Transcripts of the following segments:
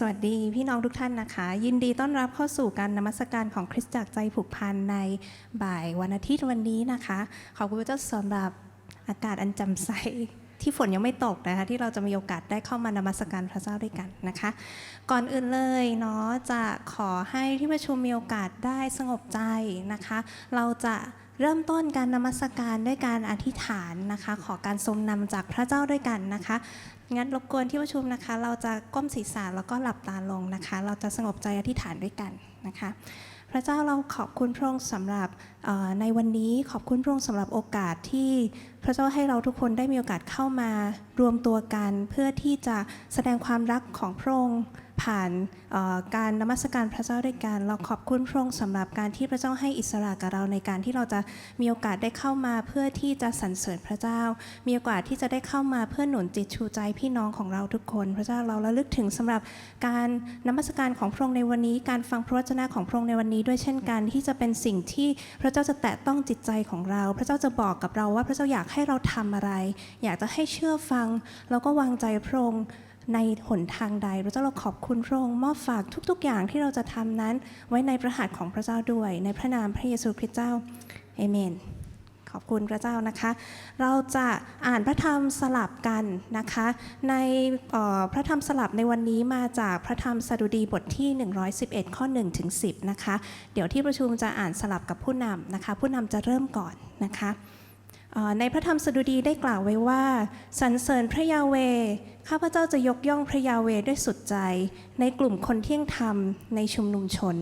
สวัสดีพี่น้องทุกท่านนะคะ ยินดีต้อนรับเข้าสู่การนมัสการของคริสตจักรใจผูกพันในบ่ายวันอาทิตย์วันนี้นะคะ ขอบคุณพระเจ้าสำหรับอากาศอันจำใสที่ฝนยังไม่ตกนะคะที่เราจะมีโอกาสได้เข้ามานมัสการพระเจ้าด้วยกันนะคะ ก่อนอื่นเลยเนาะจะขอให้ที่ประชุมมีโอกาสได้สงบใจนะคะ เราจะ เริ่มต้นการนมัสการด้วยการอธิษฐานนะคะ ขอการทรงนำจากพระเจ้าด้วยกันนะคะ งั้นรบกวนที่ประชุมนะคะ เราจะก้มศีรษะแล้วก็หลับตาลงนะคะ เราจะสงบใจอธิษฐานด้วยกันนะคะ พระเจ้าเราขอบคุณพระองค์สำหรับในวันนี้ขอบคุณพระองค์สำหรับโอกาสที่พระเจ้าให้เราทุกคนได้มีโอกาสเข้ามารวมตัวกัน เพื่อที่จะแสดงความรักของพระองค์ ผ่านการนมัสการพระเจ้าด้วยกันเราขอบคุณพระองค์สำหรับการที่พระเจ้าให้อิสระกับเราในการที่เราจะมีโอกาสได้เข้ามาเพื่อที่จะสรรเสริญพระเจ้า มีโอกาสที่จะได้เข้ามาเพื่อหนุนจิตชูใจพี่น้องของเราทุกคน พระเจ้าเราระลึกถึงสำหรับการนมัสการของพระองค์ในวันนี้ การฟังพระวจนะของพระองค์ในวันนี้ด้วยเช่นกันที่จะเป็นสิ่งที่พระเจ้าจะแตะต้องจิตใจของเรา พระเจ้าจะบอกกับเราว่าพระเจ้าอยากให้เราทำอะไร อยากจะให้เชื่อฟังแล้วก็วางใจพระองค์ ในหนทางใดพระเจ้าเราขอบคุณพระองค์มอบฝากทุก ๆ อย่างที่เราจะทำนั้น ไว้ในพระหัตถ์ของพระเจ้าด้วย ในพระนามพระเยซูคริสต์เจ้าเอเมนขอบคุณพระเจ้านะคะ เราจะอ่านพระธรรมสลับกันนะคะ ในพระธรรมสลับในวันนี้มาจากพระธรรมสดุดีบทที่ 111 ข้อ1ถึง10 นะคะ เดี๋ยวที่ประชุมจะอ่านสลับกับผู้นำนะคะ ผู้นำจะเริ่มก่อนนะคะ ในพระธรรมสดุดีได้กล่าวไว้ว่าสรรเสริญพระยาเวห์ข้าพเจ้าจะยกย่องพระยาเวห์ด้วยสุดใจ ในกลุ่มคนเที่ยงธรรมในชุมนุมชน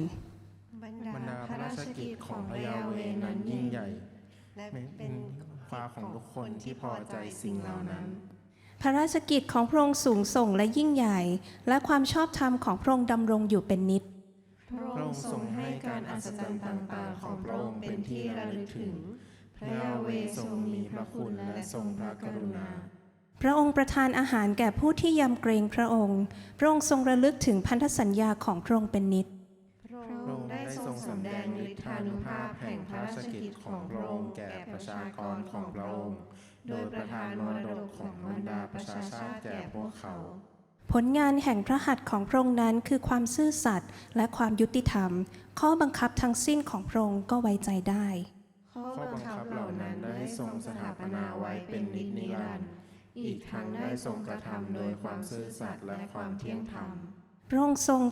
บรรบรรดาพระราชกิจของพระยาเวนั้นยิ่งใหญ่และเป็เป็นนฟ้าของทุกคนที่พอใจสิ่งเหล่านั้น พระราชกิจของพระองค์สูงส่งและยิ่งใหญ่ และความชอบธรรมของพระองค์ดำรงอยู่เป็นนิจพระองค์ทรงให้การอัศจรรย์ต่างๆ ของพระองค์เป็นที่ระลึกถึง พระยาเวทรงมีพระคุณและทรงพระกรุณา พระองค์ประทานอาหารแก่ผู้ที่ยำเกรงพระองค์ พระองค์ทรงระลึกถึงพันธสัญญาของพระองค์เป็นนิจพระองค์ได้ทรงสำแดงฤทธานุภาพแห่งพระราชกิจของพระองค์แก่ประชากรของพระองค์ โดยประทานมรดกของบรรดาประชาชาติแก่พวกเขา ผลงานแห่งพระหัตถ์ของพระองค์นั้นคือความซื่อสัตย์และความยุติธรรม ข้อบังคับทั้งสิ้นของพระองค์ก็ไว้ใจได้ ข้อบังคับเหล่านั้นได้ทรงสถาปนาไว้เป็นนิจนิรันดร์อีกทั้งได้ทรงกระทำโดยความซื่อสัตย์และความเที่ยงธรรมพระองค์ทรง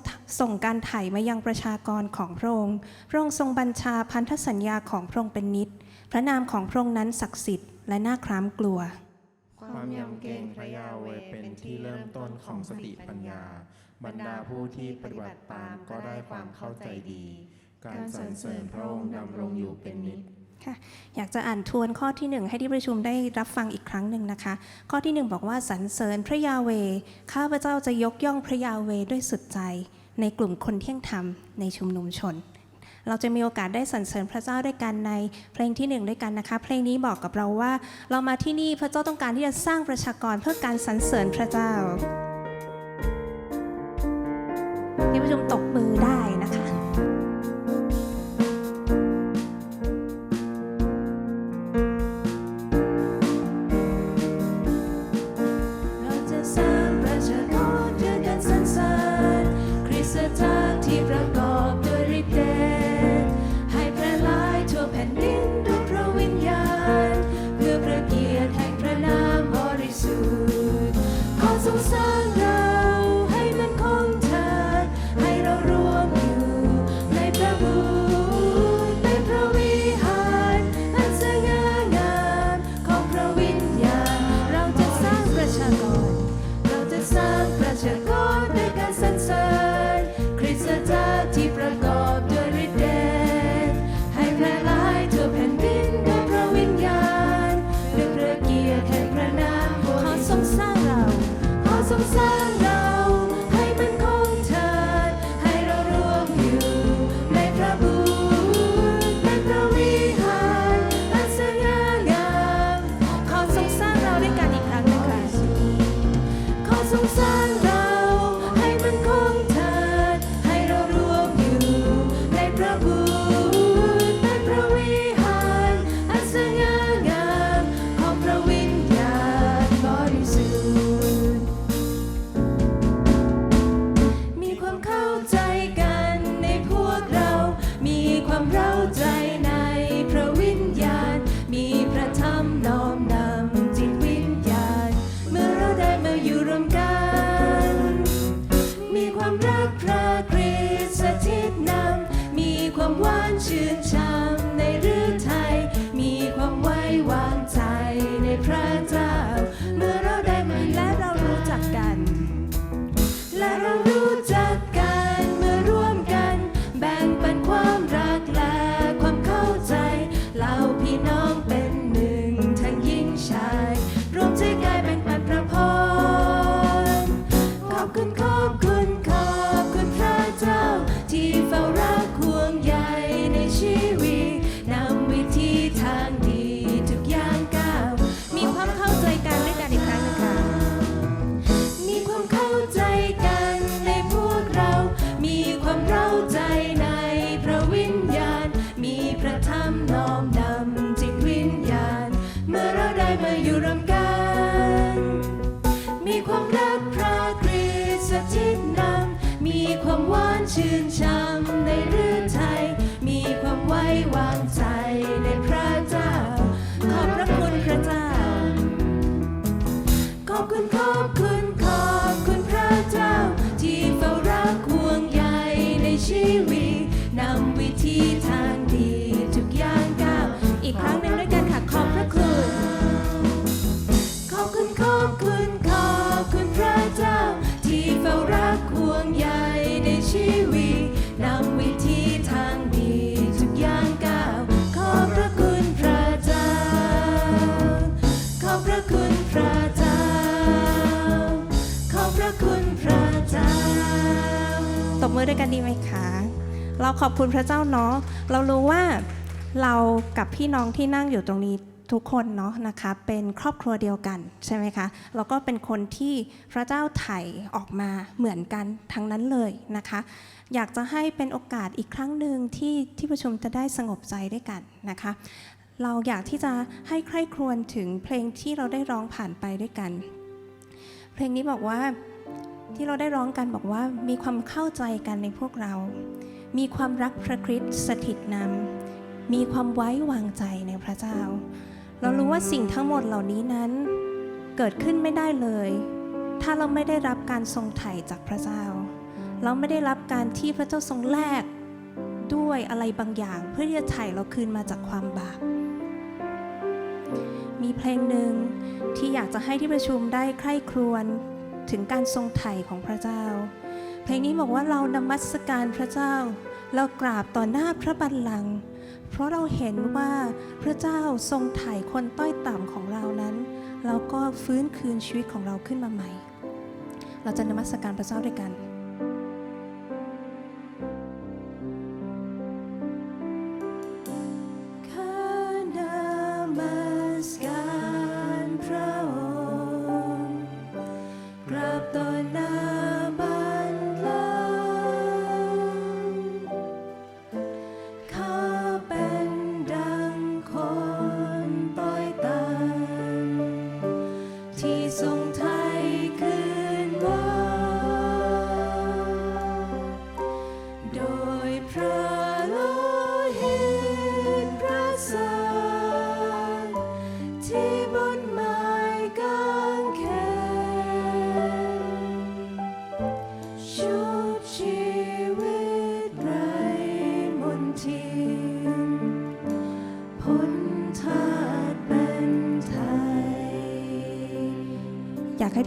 ส่งการไถ่มายังประชากรของพระองค์พระองค์ทรงบัญชาพันธสัญญาของพระองค์เป็นนิจพระนามของพระองค์นั้นศักดิ์สิทธิ์และน่าคร้ามกลัว ความยำเกรงพระยาเวเป็นที่เริ่มต้นของสติปัญญา บรรดาผู้ที่ปฏิบัติตามก็ได้ความเข้าใจดี การสรรเสริญพระองค์ดำรงอยู่เป็นนิจ ค่ะอยากจะอ่านทวนข้อที่หนึ่งให้ที่ประชุมได้รับฟังอีกครั้งหนึ่งนะคะ ข้อที่หนึ่งบอกว่าสรรเสริญพระยาเว ข้าพเจ้าจะยกย่องพระยาเวด้วยสุดใจ ในกลุ่มคนเที่ยงธรรมในชุมนุมชน เราจะมีโอกาสได้สรรเสริญพระเจ้าด้วยกันในเพลงที่หนึ่งด้วยกันนะคะ เพลงนี้บอกกับเราว่า เรามาที่นี่พระเจ้าต้องการที่จะสร้างประชากรเพื่อการสรรเสริญพระเจ้าที่ประชุมตบมือได้นะคะ อด้วยกันดีไหมคะ เราขอบคุณพระเจ้าเนาะ เรารู้ว่าเรากับพี่น้องที่นั่งอยู่ตรงนี้ทุกคนเนาะนะคะเป็นครอบครัวเดียวกันใช่ไหมคะแล้วก็เป็นคนที่พระเจ้าไถ่ออกมาเหมือนกันทั้งนั้นเลยนะคะ อยากจะให้เป็นโอกาสอีกครั้งหนึ่งที่ที่ประชุมจะได้สงบใจด้วยกันนะคะ เราอยากที่จะให้ใคร่ครวญถึงเพลงที่เราได้ร้องผ่านไปด้วยกัน เพลงนี้บอกว่า ที่เราได้ร้องกันบอกว่ามีความเข้าใจกันในพวกเรา มีความรักพระคริสต์สถิตนำมีความไว้วางใจในพระเจ้า เรารู้ว่าสิ่งทั้งหมดเหล่านี้นั้น เกิดขึ้นไม่ได้เลย ถ้าเราไม่ได้รับการทรงไถ่จากพระเจ้า เราไม่ได้รับการที่พระเจ้าทรงแลกด้วยอะไรบางอย่าง เพื่อที่จะไถ่เราคืนมาจากความบาปมีเพลงหนึ่งที่อยากจะให้ที่ประชุมได้ใคร่ครวญ ถึงการทรงไถ่ของพระเจ้า เพลงนี้บอกว่าเรานมัสการพระเจ้า เรากราบต่อหน้าพระบัลลังก์เพราะเราเห็นว่าพระเจ้าทรงไถ่คนต้อยต่ำของเรานั้น เราก็ฟื้นคืนชีวิตของเราขึ้นมาใหม่ เราจะนมัสการพระเจ้าด้วยกัน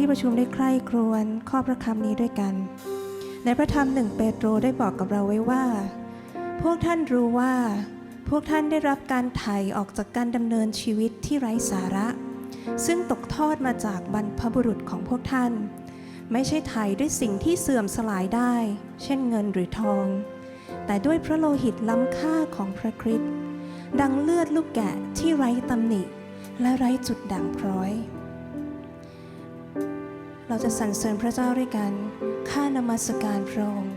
ที่ประชุมได้ใคร่ครวญข้อพระคำนี้ด้วยกัน ในพระธรรมหนึ่งเปโตรได้บอกกับเราไว้ว่า พวกท่านรู้ว่า พวกท่านได้รับการไถ่ออกจากการดำเนินชีวิตที่ไร้สาระ ซึ่งตกทอดมาจากบรรพบุรุษของพวกท่าน ไม่ใช่ไถ่ด้วยสิ่งที่เสื่อมสลายได้ เช่นเงินหรือทอง แต่ด้วยพระโลหิตล้ำค่าของพระคริสต์ดังเลือดลูกแกะที่ไร้ตำหนิและไร้จุดด่างพร้อย เราจะสรรเสริญพระเจ้าด้วยกัน ข้านมัสการพระองค์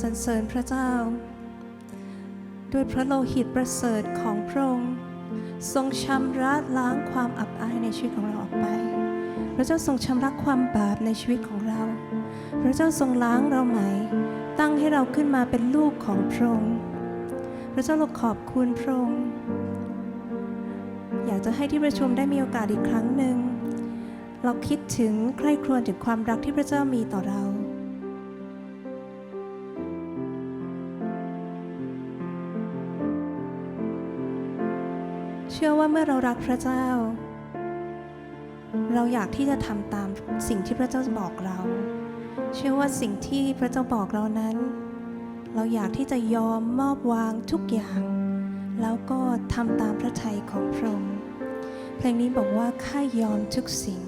สรรเสริญพระเจ้า ด้วยพระโลหิตประเสริฐของพระองค์ทรงชำระล้างความอับอายในชีวิตของเราออกไป พระเจ้าทรงชำระความบาปในชีวิตของเรา พระเจ้าทรงล้างเราใหม่ ตั้งให้เราขึ้นมาเป็นลูกของพระองค์ พระเจ้าเราขอบคุณพระองค์ อยากจะให้ที่ประชุมได้มีโอกาสอีกครั้งหนึ่ง เราคิดถึงใคร่ครวญถึงความรักที่พระเจ้ามีต่อเรา เชื่อว่าเมื่อเรารักพระเจ้า เราอยากที่จะทำตามสิ่งที่พระเจ้าบอกเรา เชื่อว่าสิ่งที่พระเจ้าบอกเรานั้น เราอยากที่จะยอมมอบวางทุกอย่าง แล้วก็ทำตามพระทัยของพระองค์เพลงนี้บอกว่าข้ายอมทุกสิ่ง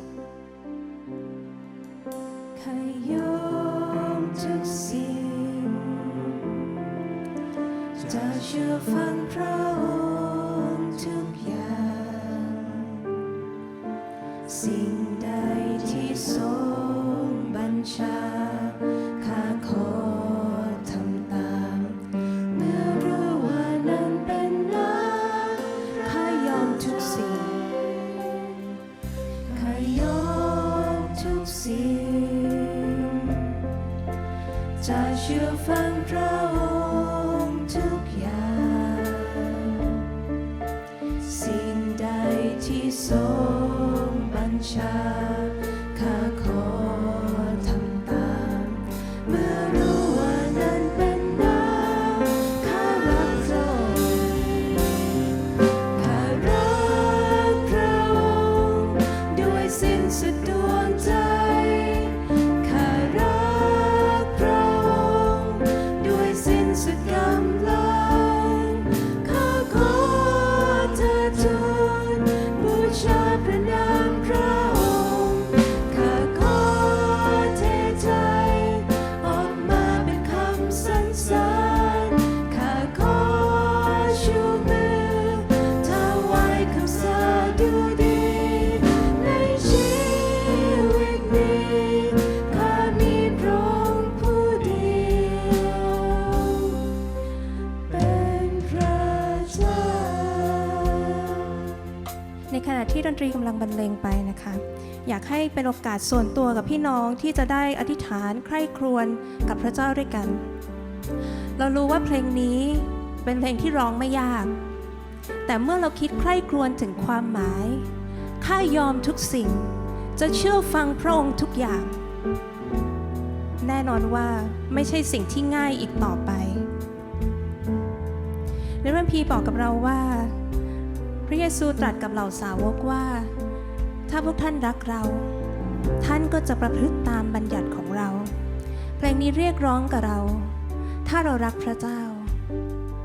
ข้ายอมทุกสิ่งจะเชื่อฟังพระ จะเชื่อฟังพระองค์ทุกอย่าง สิ่งใดที่ทรงบัญชา ตรีกำลังบรรเลงไปนะคะ อยากให้เป็นโอกาสส่วนตัวกับพี่น้องที่จะได้อธิษฐานใคร่ครวญกับพระเจ้าด้วยกัน เรารู้ว่าเพลงนี้เป็นเพลงที่ร้องไม่ยาก แต่เมื่อเราคิดใคร่ครวญถึงความหมาย ข้ายอมทุกสิ่ง จะเชื่อฟังพระองค์ทุกอย่าง แน่นอนว่าไม่ใช่สิ่งที่ง่ายอีกต่อไปในพระคัมภีบอกกับเราว่า พระเยซูตรัสกับเหล่าสาวกว่า ถ้าพวกท่านรักเรา ท่านก็จะประพฤติตามบัญญัติของเรา เพลงนี้เรียกร้องกับเรา ถ้าเรารักพระเจ้า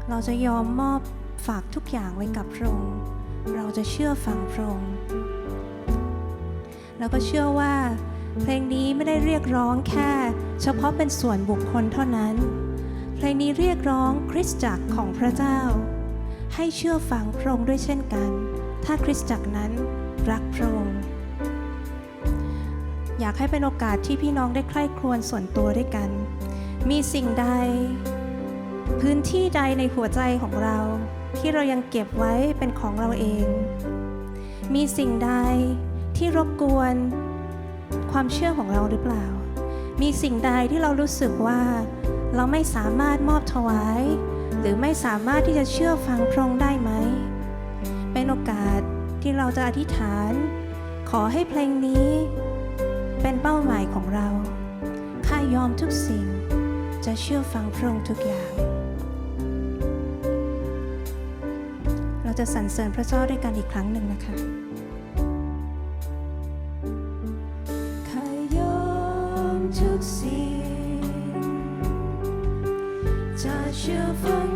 เราจะยอมมอบฝากทุกอย่างไว้กับพระองค์เราจะเชื่อฟังพระองค์แล้วก็เชื่อว่า เพลงนี้ไม่ได้เรียกร้องแค่ เฉพาะเป็นส่วนบุคคลเท่านั้น เพลงนี้เรียกร้องคริสตจักรของพระเจ้า ให้เชื่อฟังพระองค์ด้วยเช่นกัน ถ้าคริสตจักรนั้นรักพระองค์ อยากให้เป็นโอกาสที่พี่น้องได้ใคร่ครวญส่วนตัวด้วยกัน มีสิ่งใด พื้นที่ใดในหัวใจของเรา ที่เรายังเก็บไว้เป็นของเราเอง มีสิ่งใดที่รบกวนความเชื่อของเราหรือเปล่า มีสิ่งใดที่เรารู้สึกว่า เราไม่สามารถมอบถวาย หรือไม่สามารถที่จะเชื่อฟังพระองค์ได้ไหม เป็นโอกาสที่เราจะอธิษฐาน ขอให้เพลงนี้เป็นเป้าหมายของเรา ข้ายอมทุกสิ่งจะเชื่อฟังพระองค์ทุกอย่าง เราจะสรรเสริญพระเจ้าด้วยกันอีกครั้งหนึ่งนะคะข้ายอมทุกสิ่งจะเชื่อฟังพระอง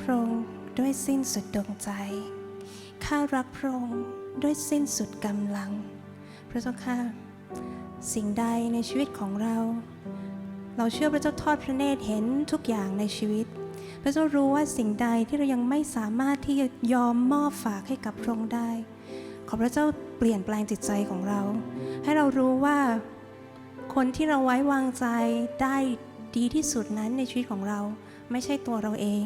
พระองค์ด้วยสิ้นสุดดวงใจ ข้ารักพระองค์ด้วยสิ้นสุดกำลัง พระเจ้าค่ะ สิ่งใดในชีวิตของเรา เราเชื่อพระเจ้าทอดพระเนตรเห็นทุกอย่างในชีวิต พระเจ้ารู้ว่าสิ่งใดที่เรายังไม่สามารถที่จะยอมมอบฝากให้กับพระองค์ได้ ขอพระเจ้าเปลี่ยนแปลงจิตใจของเรา ให้เรารู้ว่าคนที่เราไว้วางใจได้ดีที่สุดนั้นในชีวิตของเราไม่ใช่ตัวเราเอง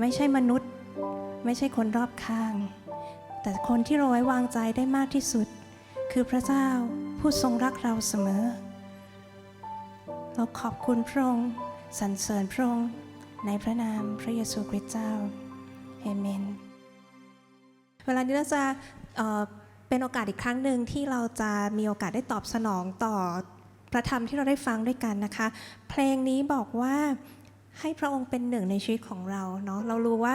ไม่ใช่มนุษย์ ไม่ใช่คนรอบข้าง แต่คนที่เราไว้วางใจได้มากที่สุด คือพระเจ้าผู้ทรงรักเราเสมอ เราขอบคุณพระองค์สรรเสริญพระองค์ในพระนามพระเยซูคริสต์เจ้าเอเมน เวลานี้เราจะเอ่อเป็นโอกาสอีกครั้งหนึ่งที่เราจะมีโอกาสได้ตอบสนองต่อพระธรรมที่เราได้ฟังด้วยกันนะคะ เพลงนี้บอกว่า ให้พระองค์เป็นหนึ่งในชีวิตของเราเนาะเรารู้ว่า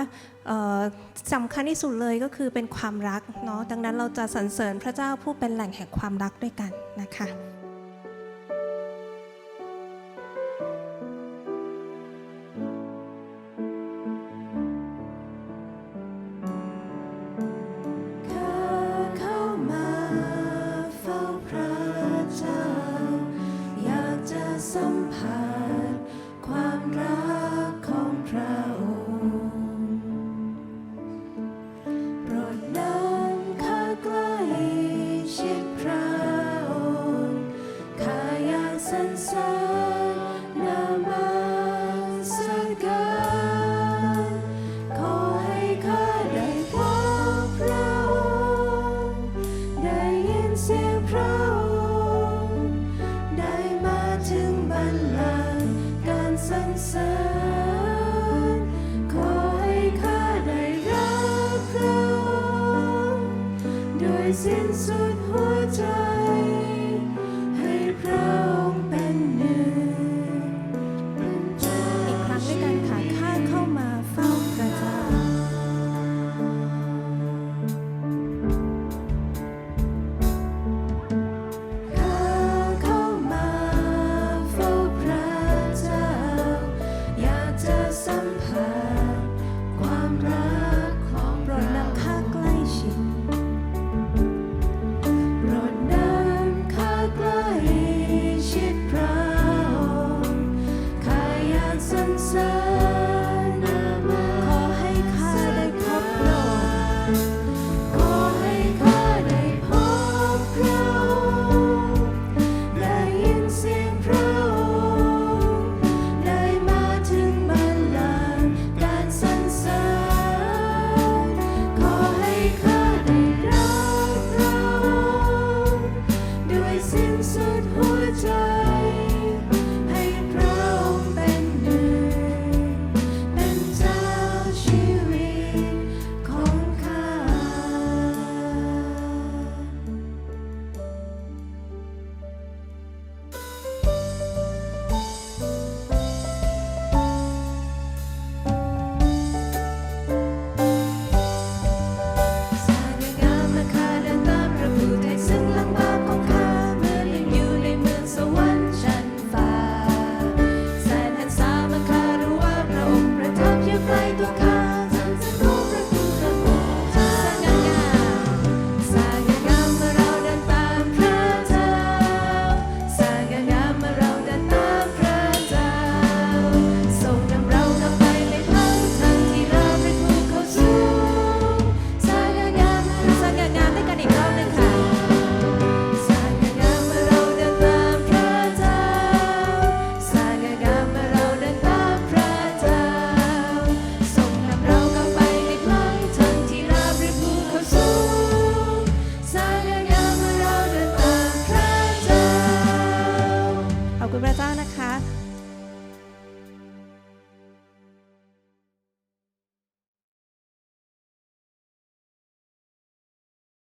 สำคัญที่สุดเลยก็คือเป็นความรักเนาะดังนั้นเราจะสรรเสริญพระเจ้าผู้เป็นแหล่งแห่งความรักด้วยกันนะคะ เสียงพระองค์ได้มาถึงบัลลังก์การสรรเสริญขอให้ข้าได้รับพระองค์โดยสิ้นสุดหัวใจ ให้พระองค์